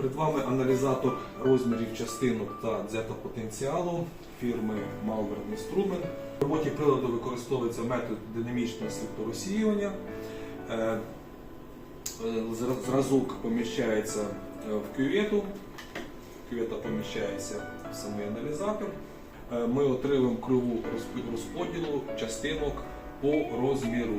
Перед вами аналізатор розмірів частинок та дзетопотенціалу фірми Malvern Instrument. В роботі приладу використовується метод динамічного світлорозсіювання. Е, е, зра- Зразок поміщається е, в кювету. Кювета поміщається в самий аналізатор. Ми отримуємо криву розподілу частинок по розміру.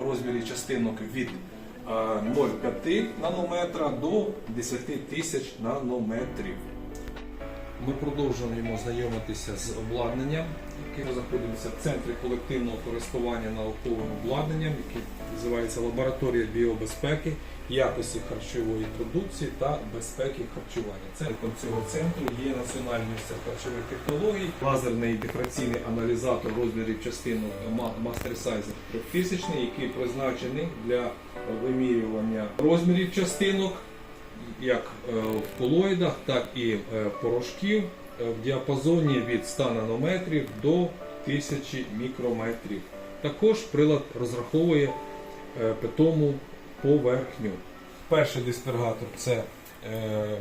Розмірі частинок від е, 0,5 нанометра до 10 тисяч нанометрів. Ми продовжуємо знайомитися з обладнанням, яке знаходиться в центрі колективного користування науковим обладнанням, яке називається лабораторія біобезпеки, якості харчової продукції та безпеки харчування. Центром цього центру є Національний університет харчових технологій, лазерний дифракційний аналізатор розмірів частинок Ма- Master Sizer 3000, який призначений для вимірювання розмірів частинок як е, в колоїдах, так і е, порошків е, в діапазоні від 100 нанометрів до 1000 мікрометрів. Також прилад розраховує питому поверхню. Перший диспергатор це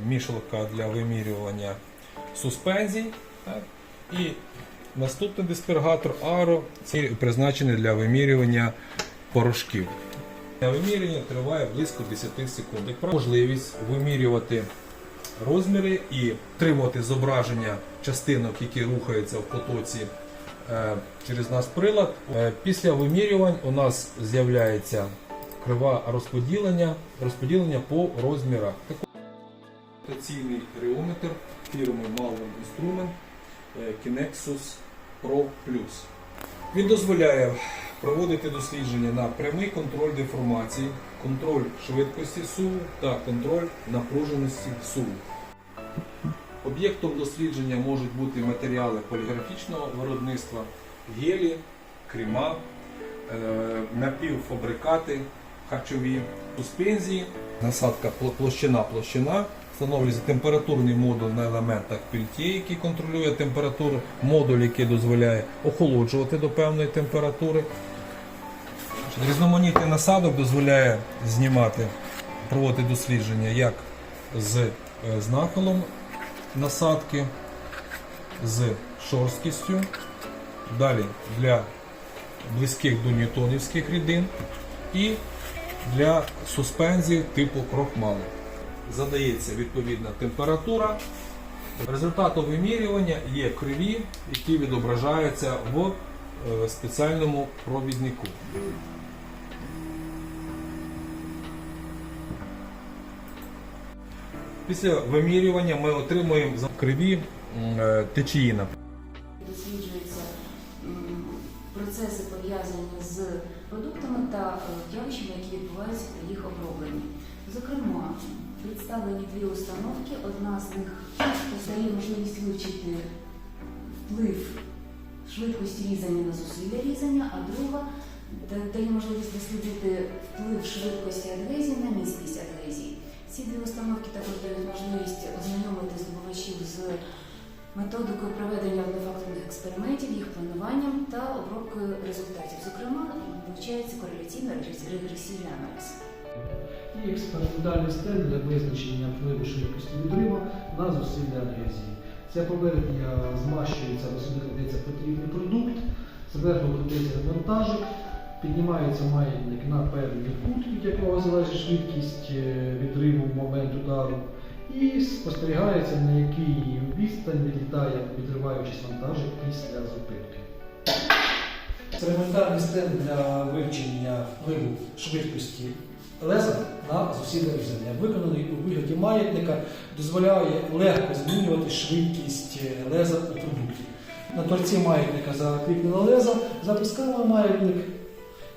мішалка для вимірювання суспензій. І наступний диспергатор Аро це призначений для вимірювання порошків. Вимірювання триває близько 10 секунд. Можливість вимірювати розміри і отримувати зображення частинок, які рухаються в потоці е, через наш прилад. Е, Після вимірювань у нас з'являється крива розподілення, розподілення по розмірах. Ротаційний реометр фірми Malvern Instrument е, Kinexus Pro Plus. Він дозволяє проводити дослідження на прямий контроль деформації, контроль швидкості суву та контроль напруженості суву. Об'єктом дослідження можуть бути матеріали поліграфічного виробництва, гелі, крема, е, напівфабрикати харчові, суспензії, насадка площина-площина. Встановлюється температурний модуль на елементах пельтє, який контролює температуру, модуль, який дозволяє охолоджувати до певної температури. Різноманітний насадок дозволяє знімати, проводити дослідження як з, е, з насадки, з шорсткістю, далі для близьких до ньютонівських рідин і для суспензій типу крохмалу. Задається відповідна температура. Результатом вимірювання є криві, які відображаються в е, спеціальному провіднику. Після вимірювання ми отримуємо криві е, досліджуються процеси пов'язані з продуктами та е, явищами, які відбуваються при їх обробленні. Зокрема, представлені дві установки. Одна з них дає можливість вивчити вплив швидкості різання на зусилля різання, а друга дає можливість дослідити вплив швидкості адгезії на міцність адгезії. Ці дві установки також дають можливість ознайомити здобувачів з методикою проведення однофакторних експериментів, їх плануванням та обробкою результатів. Зокрема, вивчається кореляційно-регресійний аналіз. І експериментальний стенд для визначення впливу швидкості відриву на зусилля адгезії. Ця поверхня змащується, сюди кладеться потрібний продукт, зверху кладеться вантажик, піднімається маятник на певний кут, від якого залежить швидкість е, відриву в момент удару, і спостерігається, на якій відстань відлітає, відриваючись вантажик після зупинки. Експериментальний стенд для вивчення впливу швидкості леза на зусилля різання. Виконаний у вигляді маятника дозволяє легко змінювати швидкість е, леза у продукті. На торці маятника закріплено лезо, запускаємо маятник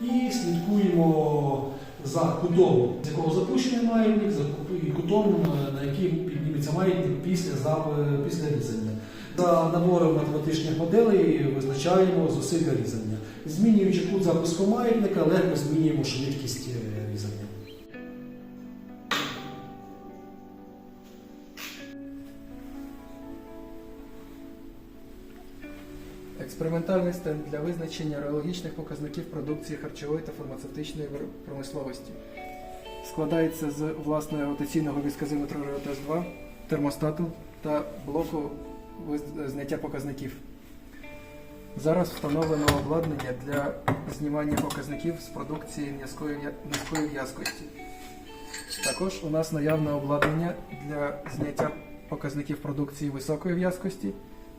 і слідкуємо за кутом, з якого запущений маятник, за кутом, е, на який підніметься маятник після, після різання. За набором математичних моделей визначаємо зусилля різання. Змінюючи кут запуску маятника, легко змінюємо швидкість Експериментальний стенд для визначення реологічних показників продукції харчової та фармацевтичної промисловості. Складається з власного ротаційного вісказиметра Реотес 2, термостату та блоку зняття показників. Зараз встановлено обладнання для знімання показників з продукції низької в'язкості. Також у нас наявне обладнання для зняття показників продукції високої в'язкості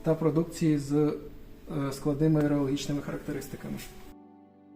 та продукції з складними реологічними характеристиками.